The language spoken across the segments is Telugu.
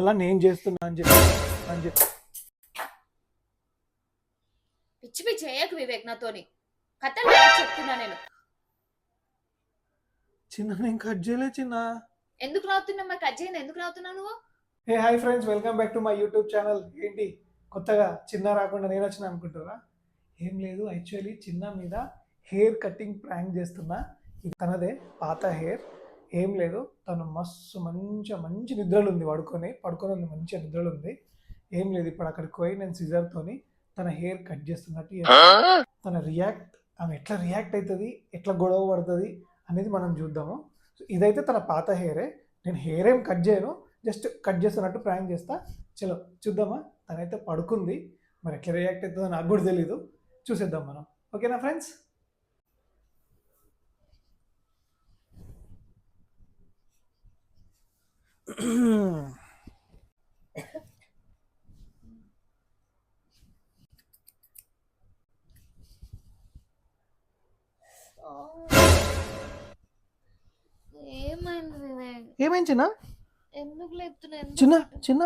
అలా నేను చేస్తున్నా అని చెప్పి అని చెప్పి. పిచ్చి పిచ్చి చేయకు వివేక్ నాతోని. కథలు చెప్తున్నా నేను. చిన్న నేను కట్ చేయలే చిన్న. ఎందుకు రావుతున్నా మరి? కట్ చేయండి ఎందుకు రావుతున్నావు నువ్వు? Hey hi friends welcome back to my YouTube channel ఏంటి? కొత్తగా చిన్న రాకుండా నేను వచ్చిన అనుకుంటారా ఏం లేదు. యాక్చువల్లీ చిన్న మీద హెయిర్ కటింగ్ ప్రాంక్ చేస్తున్నా. ఇది తనదే పాత హెయిర్ ఏం లేదు. తను మస్తు మంచిగా మంచి నిద్రలు ఉంది పడుకొని పడుకొని ఉంది మంచిగా నిద్రలు ఉంది ఏం లేదు ఇప్పుడు అక్కడికి పోయి నేను సిజర్తోని తన హెయిర్ కట్ చేస్తున్నట్టు చేస్తా. తన రియాక్ట్ ఆమె ఎట్లా రియాక్ట్ అవుతుంది ఎట్లా గొడవ పడుతుంది అనేది మనం చూద్దాము. సో ఇదైతే తన పాత హెయిరే. నేను హెయిర్ ఏం కట్ చేయను జస్ట్ కట్ చేస్తున్నట్టు ప్రాంక్ చేస్తా. చలో చూద్దామా? తనైతే పడుకుంది. మరి ఎట్లా రియాక్ట్ అవుతుందో నాకు కూడా తెలీదు. చూసేద్దాం మనం. ఓకేనా ఫ్రెండ్స్? ఏమైంది చిన్న? ఎందుకు చిన్న చిన్న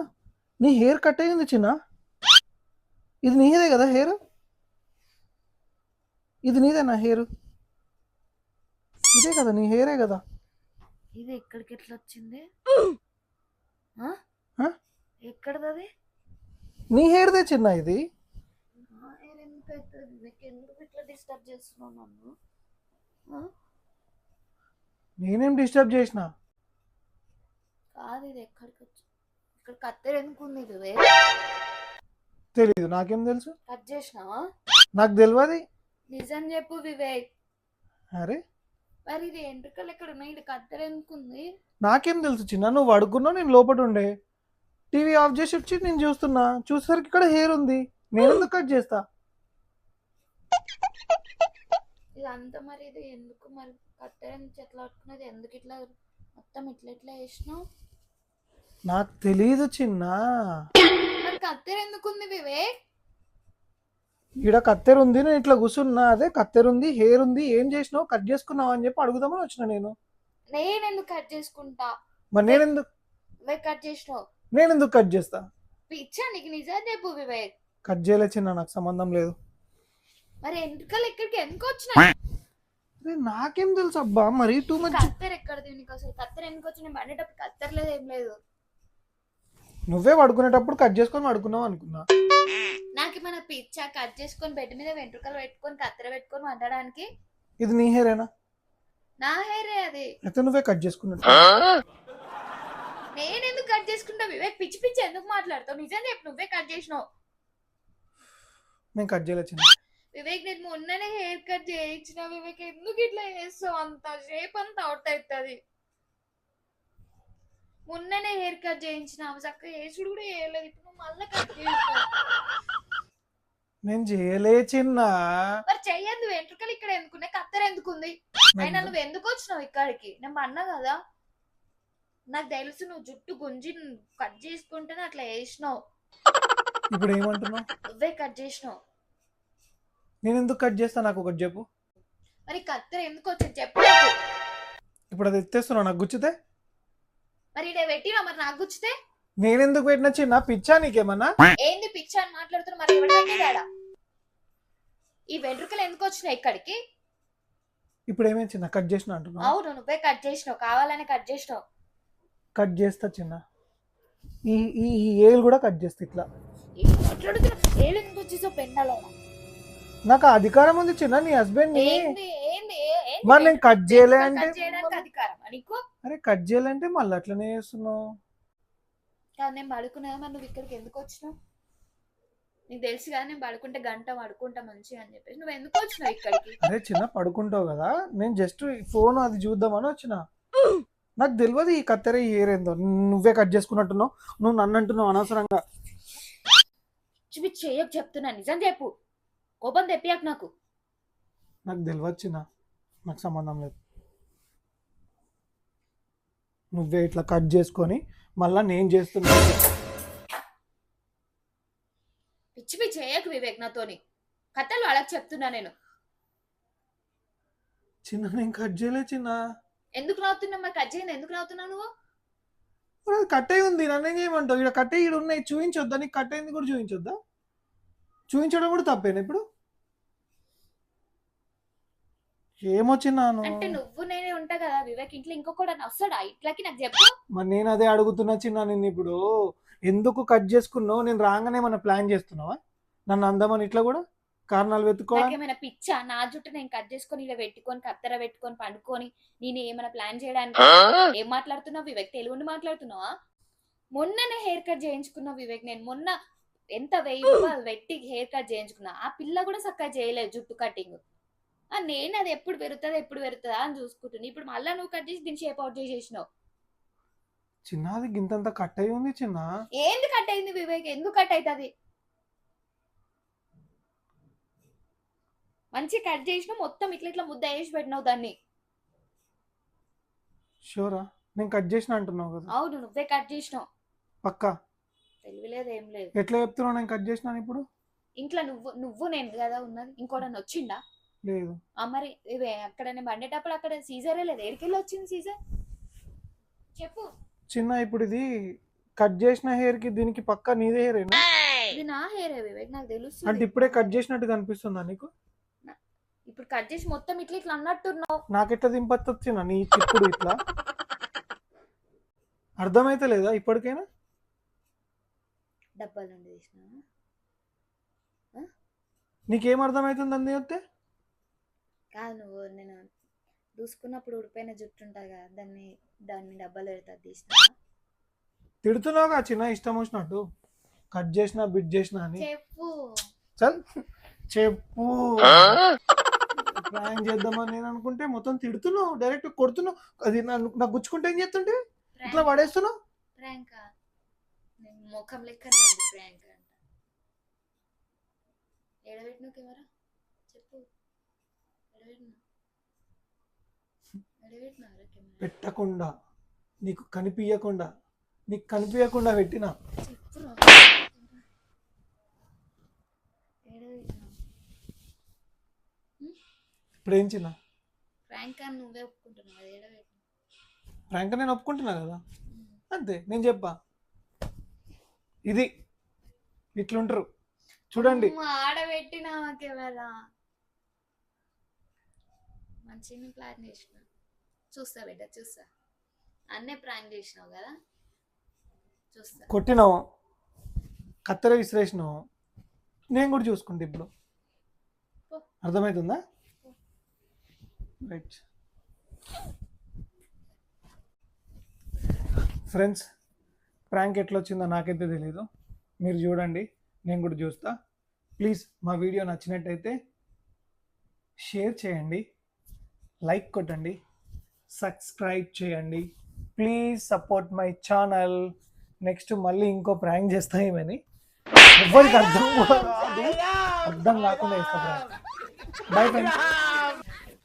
నీ హెయిర్ కట్ అయింది చిన్న. ఇది నీదే కదా హెయిర్? ఇది నీదేనా హెయిర్? ఇదే కదా నీ హెయిరే కదా. ఇది ఎక్కడికి ఎట్లా వచ్చింది? ఎక్కడది నీ హెయిర్దే చిన్న ఇది? నేనేం డిస్టర్బ్ చేసిన? కాదు ఇది ఎక్కడికి ఇక్కడ కత్తెర ఎందుకు ఉంది వివేక్ తెలీదు. నాకేం తెలుసు? కట్ చేసినావా? నాకు తెలియదు నిజం చెప్పు వివేక్. అరే. మరి ఇది ఎంట్రుకలు ఎక్కడ ఉన్నాయి? ఇది కత్తెర ఎందుకు ఉంది? నాకేం తెలుసు చిన్న నువ్వు అడుగున్నావు నేను లోపల ఉండే. టీవీ ఆఫ్ చేసి వచ్చి నేను చూస్తున్నా. చూసేసరికి ఇక్కడ హెయిర్ ఉంది. నేను ఎందుకు కట్ చేస్తా? ఇదంతా మరి ఇది ఎందుకు మరి కత్తెర నుంచి ఎట్లా పట్టుకున్నది ఎందుకు ఇట్లా మొత్తం ఇట్లా ఇట్లా వేసినావు నాకు తెలియదు చిన్న. మరి కత్తెర ఎందుకు ఉంది వివేక్? ఈడ కత్తెర ఉంది నేను ఇట్లా కూర్చున్నా అదే కత్తెర ఉంది హెయిర్ ఉంది ఏం చేసినావు? కట్ చేసుకున్నావు అని చెప్పి అడుగుదామని వచ్చిన నేను. నేను ఎందుకు కట్ చేసుకుంటా? మరి నేను ఎందుకు వివేక్ కట్ చేసినావు. నేను ఎందుకు కట్ చేస్తా? పిచ్చా నీకు నిజం చెప్పు వివేక్. కట్ చేయలే చిన్న నాకు సంబంధం లేదు. మరి ఎంట్రుకలు ఎక్కడికి ఎందుకు వచ్చినాయి అరే నాకేం తెలుసు అబ్బా మరి టూ మచ్ కత్తెర ఎక్కడది నీకు అసలు? కత్తెర ఎందుకు వచ్చి నేను పండేటప్పుడు కత్తెర లేదు ఏం లేదు. నువ్వే పడుకునేటప్పుడు కట్ చేసుకొని పడుకున్నావు అనుకున్నా. నాకు మన పిచ్చా? కట్ చేసుకొని బెడ్ మీద వెంట్రుకలు పెట్టుకొని కత్తెర పెట్టుకొని వండడానికి? ఇది నీ హెయిరేనా? నా హెయిరే అది. అయితే నువ్వే కట్ చేసుకున్నట్టు. నేను ఎందుకు కట్ చేసుకుంటా వివేక్? పిచ్చి పిచ్చి ఎందుకు మాట్లాడతావు? నిజం చెప్పు నువ్వే కట్ చేసినావు. నేను కట్ చేయలే చిన్న. వివేక్ నేను మొన్ననే హెయిర్ కట్ చేయించిన. వివేక్ ఎందుకు ఇట్లా చేస్తావు? అంత షేప్ అంతా అవుట్ అవుతుంది మొన్ననే హెయిర్ కట్ చేయించిన చక్కగా వేసుడు కూడా చేయలేదు. ఇప్పుడు నువ్వు మళ్ళీ కట్ చేస్తావు. నేను చేయలే చిన్న మరి చెయ్యద్దు వెంట్రుకలు ఇక్కడ ఎందుకున్నాయి? కత్తెర ఎందుకుంది? అయినా నువ్వు ఎందుకు వచ్చినావు ఇక్కడికి? నేను అన్నా కదా. నాకు తెలుసు నువ్వు జుట్టు గుంజి కట్ చేసుకుంటేనే అట్లా వేసినావు ఇప్పుడు ఏమంటున్నావు? నువ్వే కట్ చేసినావు. నేను ఎందుకు కట్ చేస్తా? నాకు ఒకటి చెప్పు. మరి కత్తెర ఎందుకు వచ్చింది? చెప్పు. ఇప్పుడు అది ఎత్తేస్తున్నావు నాకు గుచ్చితే? మరి ఇడే పెట్టినా మరి నాకు గుచ్చితే? నేను ఎందుకు పెట్టిన చిన్న పిచ్చా నీకేమన్నా? ఏంది పిచ్చి అని మాట్లాడుతున్నా? మరి ఈ వెంట్రుకలు ఎందుకు వచ్చినాయి ఇక్కడికి? ఇప్పుడు ఏమైంది చిన్న? కట్ చేసిన అంటున్నావు? అవును నువ్వే కట్ చేసినావు. కావాలని కట్ చేసినావు. కట్ చేస్తా చిన్న. ఈ ఈ ఈ ఏలు కూడా కట్ చేస్తా ఇట్లా. ఏం మాట్లాడుతున్నా ఏళ్ళు ఎందుకు వచ్చేసావు పెండాలో నాకు అధికారం ఉంది చిన్న నీ హస్బెండ్ని ఏంది ఏంది ఏ- ఏంది? మరి నేను కట్ చేయలే అంటే కట్ చేయడానికి అధికారం నీకు? అరే కట్ చేయాలంటే మళ్ళీ అట్లనే చేస్తున్నావు. కాదు నేను పడుకున్నా మరి నువ్వు ఇక్కడికి ఎందుకు వచ్చినావు? నీకు తెలుసు కదా నేను పడుకుంటే గంట పడుకుంటా మంచిగా అని చెప్పేసి. నువ్వు ఎందుకు వచ్చినావు ఇక్కడికి? అరే చిన్న పడుకుంటావు కదా. నేను జస్ట్ ఫోన్ అది చూద్దామని వచ్చిన. నాకు తెలియదు ఈ కత్తెర ఈ ఏర్ ఏందో. నువ్వే కట్ చేసుకున్నట్టున్నావు. నువ్వు నన్ను అంటున్నావు అనవసరంగా. చూపి చేయకు చెప్తున్నా. నిజం చెప్పు. కోపం తెప్పియాక నాకు. నాకు తెలియదు చిన్న. నాకు సంబంధం లేదు. నువ్వే ఇట్లా కట్ చేసుకొని మళ్ళీ నేను చేస్తున్నా. పిచ్చి పిచ్చి చేయకు వివేక్ నాతోని. కథలు వాళ్ళకి చెప్తున్నా నేను. చిన్న నేను కట్ చేయలే చిన్న. ఎందుకు రావుతున్నావు మరి? కట్ చేయండి ఎందుకు రావుతున్నావు నువ్వు? కట్టే ఉంది నన్ను ఏం చేయమంటావు? ఇక్కడ కట్టే ఇక్కడ ఉన్నాయి. చూపించొద్దా? నీకు కట్టయింది కూడా చూపించొద్దా? చూపించడం కూడా తప్పేనా ఇప్పుడు? ఏమొచ్చినాను? అంటే నువ్వు నేనే ఉంటా కదా వివేక్ ఇంట్లో ఇంకొకటి వస్తాడా? ఇట్లకి నాకు చెప్పు. మరి నేను అదే అడుగుతున్నా చిన్న నిన్ను ఇప్పుడు. ఎందుకు కట్ చేసుకున్నావు? నేను రాగానే మన ప్లాన్ చేస్తున్నావా? నన్ను అందమని ఇట్లా కూడా? కారణాలు వెతుక్కోవడం నాకేమైనా పిచ్చా? నా జుట్టు నేను కట్ చేసుకొని ఇలా పెట్టుకొని కత్తెర పెట్టుకొని పండుకొని నేను ఏమైనా ప్లాన్ చేయడానికి? ఏం మాట్లాడుతున్నావు వివేక్? తెలుగుని మాట్లాడుతున్నావా? మొన్ననే హెయిర్ కట్ చేయించుకున్నా వివేక్ నేను. మొన్న ఎంత వెయ్యి రూపాయలు పెట్టి హెయిర్ కట్ చేయించుకున్నా. ఆ పిల్ల కూడా చక్కగా చేయలేదు జుట్టు కటింగ్. నేను అది ఎప్పుడు పెరుగుతుందా ఎప్పుడు పెరుగుతుందా అని చూసుకుంటున్నా ఇప్పుడు మళ్ళీ నువ్వు కట్ చేసి దీన్ని షేప్ అవుట్ చేసేసినావు. చిన్నది గింతంత కట్ అయి ఉంది చిన్న. ఏంది కట్ అయింది వివేక్? ఎందుకు కట్ అవుతుంది మంచి కట్ చేసినావు మొత్తం ఇట్లా ఇట్లా ముద్ద వేసి పెట్టినావు దాన్ని. షూరా నేను కట్ చేసిన అంటున్నావు కదా. అవును నువ్వే కట్ చేసినావు. పక్కా? తెలియలేదు ఏం లేదు. ఎట్లా చెప్తున్నావు నేను కట్ చేసినాను ఇప్పుడు? ఇంట్లో నువ్వు నువ్వు నేను కదా ఉన్నది. ఇంకోటని వచ్చిండా? లేదు. మరి ఇవే అక్కడ నేను పండేటప్పుడు అక్కడ సీజరే లేదు. ఎడికెళ్ళి వచ్చింది సీజర్? చెప్పు. చిన్న ఇప్పుడు ఇది కట్ చేసిన హెయిర్కి దీనికి పక్కా నీదే హెయిర్ ఇది నా హెయిర్ వివేక్? నాకు అంటే తెలుస్తుంది ఇప్పుడే కట్ చేసినట్టు కనిపిస్తుందా నీకు? ఇప్పుడు కట్ చేసి మొత్తం ఇట్లా ఇట్లా అన్నట్టున్నావు. నాకెట్లా దింపచ్చు చిన్న? నీ చిప్పుడు ఇట్లా? అర్థమైతే లేదా ఇప్పటికైనా? డబ్బాలు నీకేం అర్థమవుతుంది అంది చెప్తే కాదు నువ్వు నేను దూసుకున్నప్పుడు ఉడిపోయిన జుట్టు ఉంటుంది కదా దాన్ని దాన్ని డబ్బాలు పెడతా తీసిన. తిడుతున్నావుగా చిన్న ఇష్టం వచ్చినట్టు. కట్ చేసిన బిట్ చేసిన అని. చెప్పు. చల్. చెప్పు. ప్లాన్ చేద్దామని నేను అనుకుంటే మొత్తం తిడుతున్నావు డైరెక్ట్ కొడుతున్నావు. అది నాకు గుచ్చుకుంటే ఏం చేస్తుంటే? ఇట్లా పడేస్తున్నావు? ప్రాంక్? నేను ముఖం లెక్కనే ఉంది ప్రాంక్ అంట. ఎడబెట్టిన కెమెరా? చెప్పు. పెట్టకుండా నీకు కనిపించకుండా నీకు కనిపించకుండా పెట్టిన. ఇప్పుడు ఏం చిన్న? ప్రాంక్ అని నువ్వే ఒప్పుకుంటున్నావు ప్రాంక్ నేను ఒప్పుకుంటున్నా కదా? అంతే నేను చెప్పా. ఇది ఇట్లుంటారు. చూడండి. ఆడబెట్టినా కెమెరా? మంచిగా ప్లాన్ చేసిన. చూస్తా బిడ్డ చూస్తా. అన్నే ప్లాన్ చేసినావు కదా? చూస్తా. కొట్టినావు. కత్తెర విసిరేసినావు. నేను కూడా చూసుకుంటా ఇప్పుడు. అర్థమవుతుందా రైట్ ఫ్రెండ్స్ ప్రాంక్ ఎట్లా వచ్చిందో నాకైతే తెలియదు మీరు చూడండి నేను కూడా చూస్తా. ప్లీజ్ మా వీడియో నచ్చినట్టయితే షేర్ చేయండి. లైక్ కొట్టండి సబ్స్క్రైబ్ చేయండి. Please support my channel next మళ్ళీ ఇంకో ప్రాంక్ చేస్తా ఏమని? ఎవరికి అర్థం కూడా కాదు. అర్థం కాకుండా ఇస్తా బై ఫ్రెండ్స్